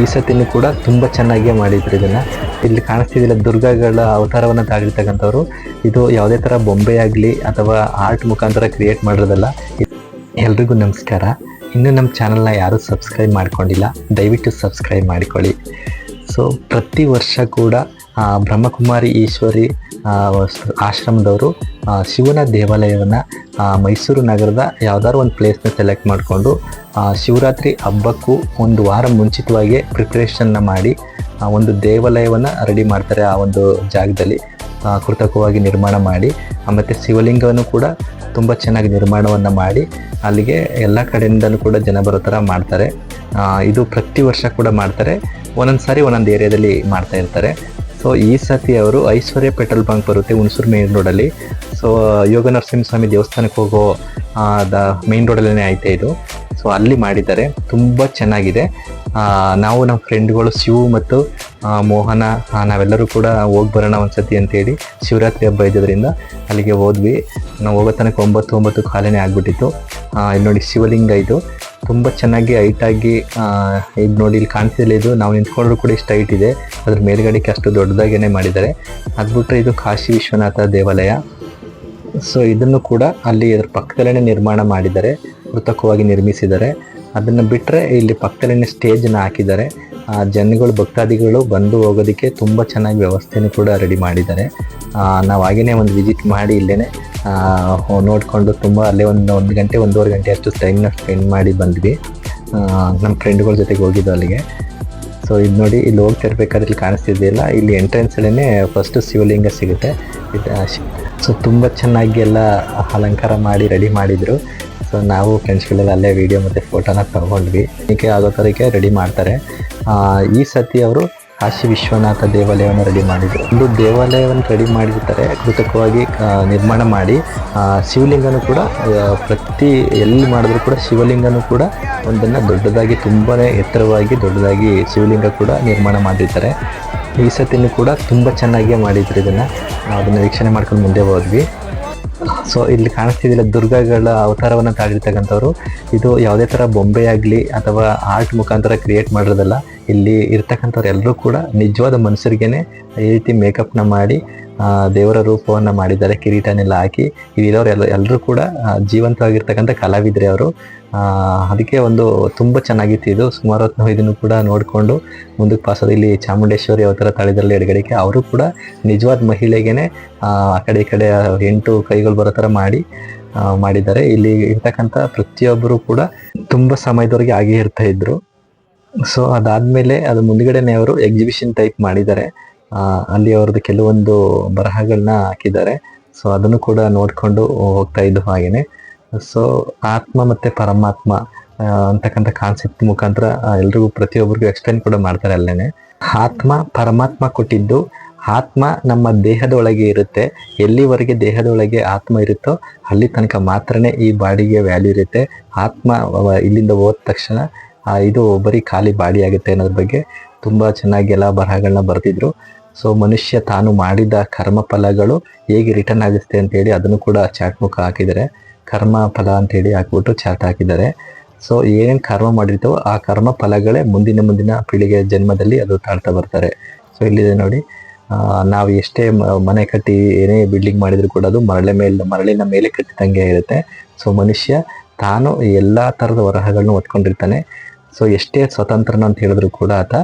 ಈ ಸತಿನೂ ಕೂಡ ತುಂಬ ಚೆನ್ನಾಗಿ ಮಾಡಿದ್ರು ಇದನ್ನು. ಇಲ್ಲಿ ಕಾಣಿಸ್ತಿದ್ದಿಲ್ಲ ದುರ್ಗಗಳ ಅವತಾರವನ್ನು ತಾಳಿರ್ತಕ್ಕಂಥವ್ರು. ಇದು ಯಾವುದೇ ಥರ ಬೊಂಬೆ ಆಗಲಿ ಅಥವಾ ಆರ್ಟ್ ಮುಖಾಂತರ ಕ್ರಿಯೇಟ್ ಮಾಡಿರೋದಲ್ಲ. ಎಲ್ರಿಗೂ ನಮಸ್ಕಾರ. ಇನ್ನೂ ನಮ್ಮ ಚಾನಲ್ನ ಯಾರೂ ಸಬ್ಸ್ಕ್ರೈಬ್ ಮಾಡ್ಕೊಂಡಿಲ್ಲ, ದಯವಿಟ್ಟು ಸಬ್ಸ್ಕ್ರೈಬ್ ಮಾಡಿಕೊಳ್ಳಿ. ಸೊ ಪ್ರತಿ ವರ್ಷ ಕೂಡ ಬ್ರಹ್ಮಕುಮಾರಿ ಈಶ್ವರಿ ಆಶ್ರಮದವರು ಶಿವನ ದೇವಾಲಯವನ್ನು ಮೈಸೂರು ನಗರದ ಯಾವ್ದಾದ್ರು ಒಂದು ಪ್ಲೇಸ್ನ ಸೆಲೆಕ್ಟ್ ಮಾಡಿಕೊಂಡು ಶಿವರಾತ್ರಿ ಹಬ್ಬಕ್ಕೂ ಒಂದು ವಾರ ಮುಂಚಿತವಾಗಿ ಪ್ರಿಪ್ರೇಷನ್ನ ಮಾಡಿ ಒಂದು ದೇವಾಲಯವನ್ನು ರೆಡಿ ಮಾಡ್ತಾರೆ ಆ ಒಂದು ಜಾಗದಲ್ಲಿ ಕೃತಕವಾಗಿ ನಿರ್ಮಾಣ ಮಾಡಿ ಮತ್ತೆ ಶಿವಲಿಂಗವನ್ನು ಕೂಡ ತುಂಬ ಚೆನ್ನಾಗಿ ನಿರ್ಮಾಣವನ್ನು ಮಾಡಿ, ಅಲ್ಲಿಗೆ ಎಲ್ಲ ಕಡೆಯಿಂದಲೂ ಕೂಡ ಜನ ಬರೋ ಥರ ಮಾಡ್ತಾರೆ. ಇದು ಪ್ರತಿ ವರ್ಷ ಕೂಡ ಮಾಡ್ತಾರೆ. ಒಂದೊಂದು ಸಾರಿ ಒಂದೊಂದು ಏರಿಯಾದಲ್ಲಿ ಮಾಡ್ತಾ ಇರ್ತಾರೆ. ಸೊ ಈ ಸತಿ ಅವರು ಐಶ್ವರ್ಯ ಪೆಟ್ರೋಲ್ ಬಂಕ್ ಬರುತ್ತೆ, ಹುಣಸೂರು ಮೇನ್ ರೋಡಲ್ಲಿ ಸೊ ಯೋಗ ನರಸಿಂಹಸ್ವಾಮಿ ದೇವಸ್ಥಾನಕ್ಕೆ ಹೋಗೋ ದ ಮೇನ್ ರೋಡಲ್ಲೇ ಐತೆ ಇದು. ಸೊ ಅಲ್ಲಿ ಮಾಡಿದ್ದಾರೆ. ತುಂಬ ಚೆನ್ನಾಗಿದೆ. ನಾವು ನಮ್ಮ ಫ್ರೆಂಡ್ಗಳು ಶಿವು ಮತ್ತು ಮೋಹನ ನಾವೆಲ್ಲರೂ ಕೂಡ ಹೋಗಿ ಬರೋಣ ಒಂದ್ಸತಿ ಅಂತೇಳಿ ಶಿವರಾತ್ರಿ ಹಬ್ಬ ಇದ್ದದ್ರಿಂದ ಅಲ್ಲಿಗೆ ಹೋದ್ವಿ. ನಾವು ಹೋಗೋ ತನಕ ಒಂಬತ್ತು ಒಂಬತ್ತು ಕಾಲನೇ ಆಗಿಬಿಟ್ಟಿತ್ತು. ಇಲ್ಲಿ ನೋಡಿ ಶಿವಲಿಂಗ ಇದು. ತುಂಬ ಚೆನ್ನಾಗಿ ಹೈಟಾಗಿ ಈಗ ನೋಡಿ ಇಲ್ಲಿ ಕಾಣ್ತಿಲ್ಲ ಇದು. ನಾವು ನಿಂತ್ಕೊಂಡ್ರು ಕೂಡ ಇಷ್ಟು ಹೈಟ್ ಇದೆ. ಅದ್ರ ಮೇಲ್ಗಡೆಗೆ ಅಷ್ಟು ದೊಡ್ಡದಾಗೇನೆ ಮಾಡಿದ್ದಾರೆ. ಅದು ಬಿಟ್ಟರೆ ಇದು ಕಾಶಿ ವಿಶ್ವನಾಥ ದೇವಾಲಯ. ಸೊ ಇದನ್ನು ಕೂಡ ಅಲ್ಲಿ ಇದ್ರ ಪಕ್ಕದಲ್ಲೇ ನಿರ್ಮಾಣ ಮಾಡಿದ್ದಾರೆ. ಕೃತಕವಾಗಿ ನಿರ್ಮಿಸಿದ್ದಾರೆ ಅದನ್ನು ಬಿಟ್ಟರೆ ಇಲ್ಲಿ ಪಕ್ಕದಲ್ಲೇ ಸ್ಟೇಜನ್ನು ಹಾಕಿದ್ದಾರೆ ಆ, ಜನಗಳು ಭಕ್ತಾದಿಗಳು ಬಂದು ಹೋಗೋದಕ್ಕೆ ತುಂಬ ಚೆನ್ನಾಗಿ ವ್ಯವಸ್ಥೆನೂ ಕೂಡ ರೆಡಿ ಮಾಡಿದ್ದಾರೆ. ನಾವು ಹಾಗೆಯೇ ಒಂದು ವಿಸಿಟ್ ಮಾಡಿ ಇಲ್ಲೇ ನೋಡಿಕೊಂಡು ತುಂಬ ಅಲ್ಲೇ ಒಂದು ಒಂದು ಗಂಟೆ ಒಂದೂವರೆ ಗಂಟೆ ಅಷ್ಟು ಟೈಮ್ನ ಸ್ಪೆಂಡ್ ಮಾಡಿ ಬಂದ್ವಿ. ನಮ್ಮ ಫ್ರೆಂಡ್ಗಳ ಜೊತೆಗೆ ಹೋಗಿದ್ದು ಅಲ್ಲಿಗೆ. ಸೊ ಇದು ನೋಡಿ ಇಲ್ಲಿ ಹೋಗ್ತಿರ್ಬೇಕಾದ್ರೆ ಇಲ್ಲಿ ಕಾಣಿಸ್ತಿದ್ದಿಲ್ಲ ಇಲ್ಲಿ. ಎಂಟ್ರೆನ್ಸ್ ಎಂಟ್ರೆನ್ಸಲ್ಲೇ ಫಸ್ಟ್ ಶಿವಲಿಂಗ ಸಿಗುತ್ತೆ. ಸೊ ತುಂಬ ಚೆನ್ನಾಗಿ ಎಲ್ಲ ಅಲಂಕಾರ ಮಾಡಿ ರೆಡಿ ಮಾಡಿದರು. ಸೊ ನಾವು ಫ್ರೆಂಡ್ಸ್ಗಳೆಲ್ಲ ಅಲ್ಲೇ ವಿಡಿಯೋ ಮತ್ತು ಫೋಟೋನ ತಗೊಂಡ್ವಿ. ಇದಕ್ಕೆ ಆಗೋ ಥರಕ್ಕೆ ರೆಡಿ ಮಾಡ್ತಾರೆ. ಈ ಸತಿ ಅವರು ಕಾಶಿ ವಿಶ್ವನಾಥ ದೇವಾಲಯವನ್ನು ರೆಡಿ ಮಾಡಿದರು. ಒಂದು ದೇವಾಲಯವನ್ನು ರೆಡಿ ಮಾಡಿರ್ತಾರೆ, ಕೃತಕವಾಗಿ ನಿರ್ಮಾಣ ಮಾಡಿ. ಶಿವಲಿಂಗನೂ ಕೂಡ ಪ್ರತಿ ಎಲ್ಲಿ ಮಾಡಿದ್ರು ಕೂಡ ಶಿವಲಿಂಗನೂ ಕೂಡ ಒಂದನ್ನು ದೊಡ್ಡದಾಗಿ ತುಂಬಾ ಎತ್ತರವಾಗಿ ದೊಡ್ಡದಾಗಿ ಶಿವಲಿಂಗ ಕೂಡ ನಿರ್ಮಾಣ ಮಾಡಿರ್ತಾರೆ. ಈ ಸತಿನೂ ಕೂಡ ತುಂಬ ಚೆನ್ನಾಗಿಯೇ ಮಾಡಿದ್ರು ಇದನ್ನು. ಅದನ್ನು ವೀಕ್ಷಣೆ ಮಾಡ್ಕೊಂಡು ಮುಂದೆ ಹೋದ್ವಿ. ಸೊ ಇಲ್ಲಿ ಕಾಣಿಸ್ತಿದ್ದಿಲ್ಲ ದುರ್ಗಗಳ ಅವತಾರವನ್ನು ತಾಳಿರ್ತಕ್ಕಂಥವ್ರು. ಇದು ಯಾವುದೇ ಥರ ಬೊಂಬೆ ಆಗಲಿ ಅಥವಾ ಆರ್ಟ್ ಮುಖಾಂತರ ಕ್ರಿಯೇಟ್ ಮಾಡಿರೋದಲ್ಲ. ಇಲ್ಲಿ ಇರ್ತಕ್ಕಂಥವ್ರು ಎಲ್ಲರೂ ಕೂಡ ನಿಜವಾದ ಮನುಷ್ಯರಿಗೇನೆ ಈ ರೀತಿ ಮೇಕಪ್ನ ಮಾಡಿ ದೇವರ ರೂಪವನ್ನು ಮಾಡಿದ್ದಾರೆ, ಕಿರೀಟನೆಲ್ಲ ಹಾಕಿ. ಇಲ್ಲಿರೋರು ಎಲ್ಲ ಎಲ್ಲರೂ ಕೂಡ ಜೀವಂತವಾಗಿರ್ತಕ್ಕಂಥ ಕಲಾವಿದರೆ ಅವರು. ಅದಕ್ಕೆ ಒಂದು ತುಂಬ ಚೆನ್ನಾಗಿತ್ತು ಇದು. ಸುಮಾರು ಹೊತ್ತು ನಾವು ಇದನ್ನು ಕೂಡ ನೋಡಿಕೊಂಡು ಮುಂದಕ್ಕೆ ಪಾಸೋದು. ಇಲ್ಲಿ ಚಾಮುಂಡೇಶ್ವರಿ ಅವತಾರ ತಳಿದ್ರಲ್ಲಿ ಎಡಗಡೆಗೆ ಅವರು ಕೂಡ ನಿಜವಾದ ಮಹಿಳೆಗೇನೆ, ಆ ಆ ಕಡೆ ಈ ಕಡೆ ಎಂಟು ಕೈಗಳು ಬರೋ ಥರ ಮಾಡಿ ಮಾಡಿದ್ದಾರೆ. ಇಲ್ಲಿ ಇರ್ತಕ್ಕಂಥ ಪ್ರತಿಯೊಬ್ಬರು ಕೂಡ ತುಂಬ ಸಮಯದವರೆಗೆ ಆಗೇ ಇರ್ತಾ ಇದ್ರು. ಸೊ ಅದಾದ್ಮೇಲೆ ಅದು ಮುಂದ್ಗಡೆನೆ ಅವರು ಎಕ್ಸಿಬಿಷನ್ ಟೈಪ್ ಮಾಡಿದ್ದಾರೆ. ಅಲ್ಲಿ ಅವ್ರದ್ದು ಕೆಲವೊಂದು ಬರಹಗಳನ್ನ ಹಾಕಿದ್ದಾರೆ. ಸೊ ಅದನ್ನು ಕೂಡ ನೋಡ್ಕೊಂಡು ಹೋಗ್ತಾ ಇದ್ದು ಹಾಗೇನೆ. ಸೊ ಆತ್ಮ ಮತ್ತೆ ಪರಮಾತ್ಮ ಅಂತಕ್ಕಂಥ ಕಾನ್ಸೆಪ್ಟ್ ಮುಖಾಂತರ ಎಲ್ರಿಗೂ ಪ್ರತಿಯೊಬ್ಬರಿಗೂ ಎಕ್ಸ್ಪ್ಲೈನ್ ಕೂಡ ಮಾಡ್ತಾರೆ ಅಲ್ಲೇನೆ. ಆತ್ಮ, ಪರಮಾತ್ಮ ಕೊಟ್ಟಿದ್ದು ಆತ್ಮ ನಮ್ಮ ದೇಹದೊಳಗೆ ಇರುತ್ತೆ. ಎಲ್ಲಿವರೆಗೆ ದೇಹದೊಳಗೆ ಆತ್ಮ ಇರುತ್ತೋ ಅಲ್ಲಿ ತನಕ ಮಾತ್ರನೇ ಈ ಬಾಡಿಗೆ ವ್ಯಾಲ್ಯೂ ಇರುತ್ತೆ. ಆತ್ಮ ಇಲ್ಲಿಂದ ಹೋದ ತಕ್ಷಣ ಇದು ಬರೀ ಖಾಲಿ ಬಾಡಿ ಆಗುತ್ತೆ ಅನ್ನೋದ್ರ ಬಗ್ಗೆ ತುಂಬ ಚೆನ್ನಾಗಿ ಎಲ್ಲ ಬರಹಗಳನ್ನ ಬರೆದಿದ್ರು. ಸೊ ಮನುಷ್ಯ ತಾನು ಮಾಡಿದ ಕರ್ಮ ಫಲಗಳು ಹೇಗೆ ರಿಟರ್ನ್ ಆಗುತ್ತೆ ಅಂತೇಳಿ ಅದನ್ನು ಕೂಡ ಚಾಟ್ ಮುಖ ಹಾಕಿದ್ದಾರೆ. ಕರ್ಮ ಫಲ ಅಂತೇಳಿ ಹಾಕ್ಬಿಟ್ಟು ಚಾಟ್ ಹಾಕಿದ್ದಾರೆ. ಸೊ ಏನೇನು ಕರ್ಮ ಮಾಡಿರ್ತಾವೋ ಆ ಕರ್ಮ ಫಲಗಳೇ ಮುಂದಿನ ಮುಂದಿನ ಪೀಳಿಗೆಯ ಜನ್ಮದಲ್ಲಿ ಅದು ತಾಳ್ತಾ ಬರ್ತಾರೆ. ಸೊ ಇಲ್ಲಿದೆ ನೋಡಿ? ನಾವು ಎಷ್ಟೇ ಮನೆ ಕಟ್ಟಿ ಏನೇ ಬಿಲ್ಡಿಂಗ್ ಮಾಡಿದ್ರು ಕೂಡ ಅದು ಮರಳೆ ಮೇಲೆ, ಮರಳಿನ ಮೇಲೆ ಕಟ್ಟಿದಂಗೆ ಇರುತ್ತೆ. ಸೊ ಮನುಷ್ಯ ತಾನು ಎಲ್ಲ ಥರದ ವರಹಗಳನ್ನು ಒತ್ಕೊಂಡಿರ್ತಾನೆ. ಸೊ ಎಷ್ಟೇ ಸ್ವತಂತ್ರನ ಅಂತ ಹೇಳಿದ್ರು ಕೂಡ ಆತ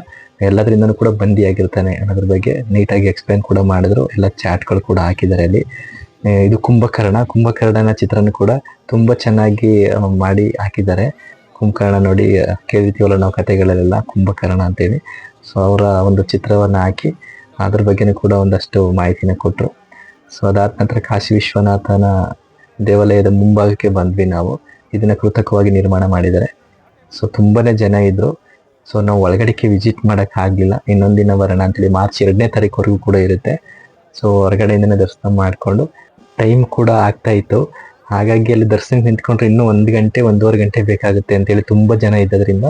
ಎಲ್ಲದರಿಂದನೂ ಕೂಡ ಬಂದಿಯಾಗಿರ್ತಾನೆ. ಅನ್ನೋದ್ರ ಬಗ್ಗೆ ನೀಟಾಗಿ ಎಕ್ಸ್ಪ್ಲೈನ್ ಕೂಡ ಮಾಡಿದ್ರು. ಎಲ್ಲ ಚಾಟ್ಗಳು ಕೂಡ ಹಾಕಿದ್ದಾರೆ ಅಲ್ಲಿ. ಇದು ಕುಂಭಕರ್ಣ. ಕುಂಭಕರ್ಣನ ಚಿತ್ರನ ಕೂಡ ತುಂಬ ಚೆನ್ನಾಗಿ ಮಾಡಿ ಹಾಕಿದ್ದಾರೆ. ಕುಂಭಕರ್ಣ ನೋಡಿ ಕೇಳಿರ್ತೀವಲ್ಲ ನಾವು ಕಥೆಗಳಲ್ಲೆಲ್ಲ ಕುಂಭಕರ್ಣ ಅಂತೇಳಿ. ಸೊ ಅವರ ಒಂದು ಚಿತ್ರವನ್ನು ಹಾಕಿ ಅದ್ರ ಬಗ್ಗೆನೂ ಕೂಡ ಒಂದಷ್ಟು ಮಾಹಿತಿನ ಕೊಟ್ಟರು ಸೊ ಅದಾದ ನಂತರ ಕಾಶಿ ವಿಶ್ವನಾಥನ ದೇವಾಲಯದ ಮುಂಭಾಗಕ್ಕೆ ಬಂದ್ವಿ ನಾವು. ಇದನ್ನ ಕೃತಕವಾಗಿ ನಿರ್ಮಾಣ ಮಾಡಿದ್ದಾರೆ. ಸೊ ತುಂಬಾ ಜನ ಇದ್ರು. ಸೊ ನಾವು ಒಳಗಡೆಗೆ ವಿಸಿಟ್ ಮಾಡಕ್ ಆಗ್ಲಿಲ್ಲ. ಇನ್ನೊಂದಿನ ಬರೋಣ ಅಂತೇಳಿ ಮಾರ್ಚ್ ಎರಡನೇ ತಾರೀಕುವರೆಗೂ ಕೂಡ ಇರುತ್ತೆ. ಸೊ ಹೊರಗಡೆಯಿಂದನೇ ದರ್ಶನ ಮಾಡಿಕೊಂಡು ಟೈಮ್ ಕೂಡ ಆಗ್ತಾ ಇತ್ತು. ಹಾಗಾಗಿ ಅಲ್ಲಿ ದರ್ಶನ ನಿಂತ್ಕೊಂಡ್ರೆ ಇನ್ನೂ ಒಂದು ಗಂಟೆ, ಒಂದೂವರೆ ಗಂಟೆ ಬೇಕಾಗುತ್ತೆ ಅಂತೇಳಿ ತುಂಬ ಜನ ಇದ್ದದ್ರಿಂದ.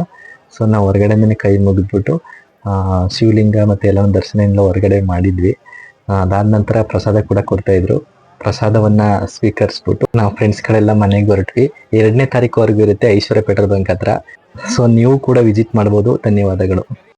ಸೊ ನಾವು ಹೊರಗಡೆಯಿಂದನೇ ಕೈ ಮುಗಿದ್ಬಿಟ್ಟು ಶಿವಲಿಂಗ ಮತ್ತೆ ದರ್ಶನ ಎಲ್ಲ ಹೊರಗಡೆ ಮಾಡಿದ್ವಿ. ಅದಾದ ನಂತರ ಪ್ರಸಾದ ಕೂಡ ಕೊಡ್ತಾ ಇದ್ರು. ಪ್ರಸಾದವನ್ನ ಸ್ವೀಕರಿಸ್ಬಿಟ್ಟು ನಾವು ಫ್ರೆಂಡ್ಸ್ಗಳೆಲ್ಲ ಮನೆಗೆ ಹೊರಟ್ವಿ. ಎರಡನೇ ತಾರೀಕುವರೆಗೂ ಇರುತ್ತೆ ಐಶ್ವರ್ಯ ಪೆಟ್ರೋಲ್ ಬಂಕ್ ಹತ್ರ. ಸೊ ನೀವು ಕೂಡ ವಿಸಿಟ್ ಮಾಡ್ಬೋದು. ಧನ್ಯವಾದಗಳು.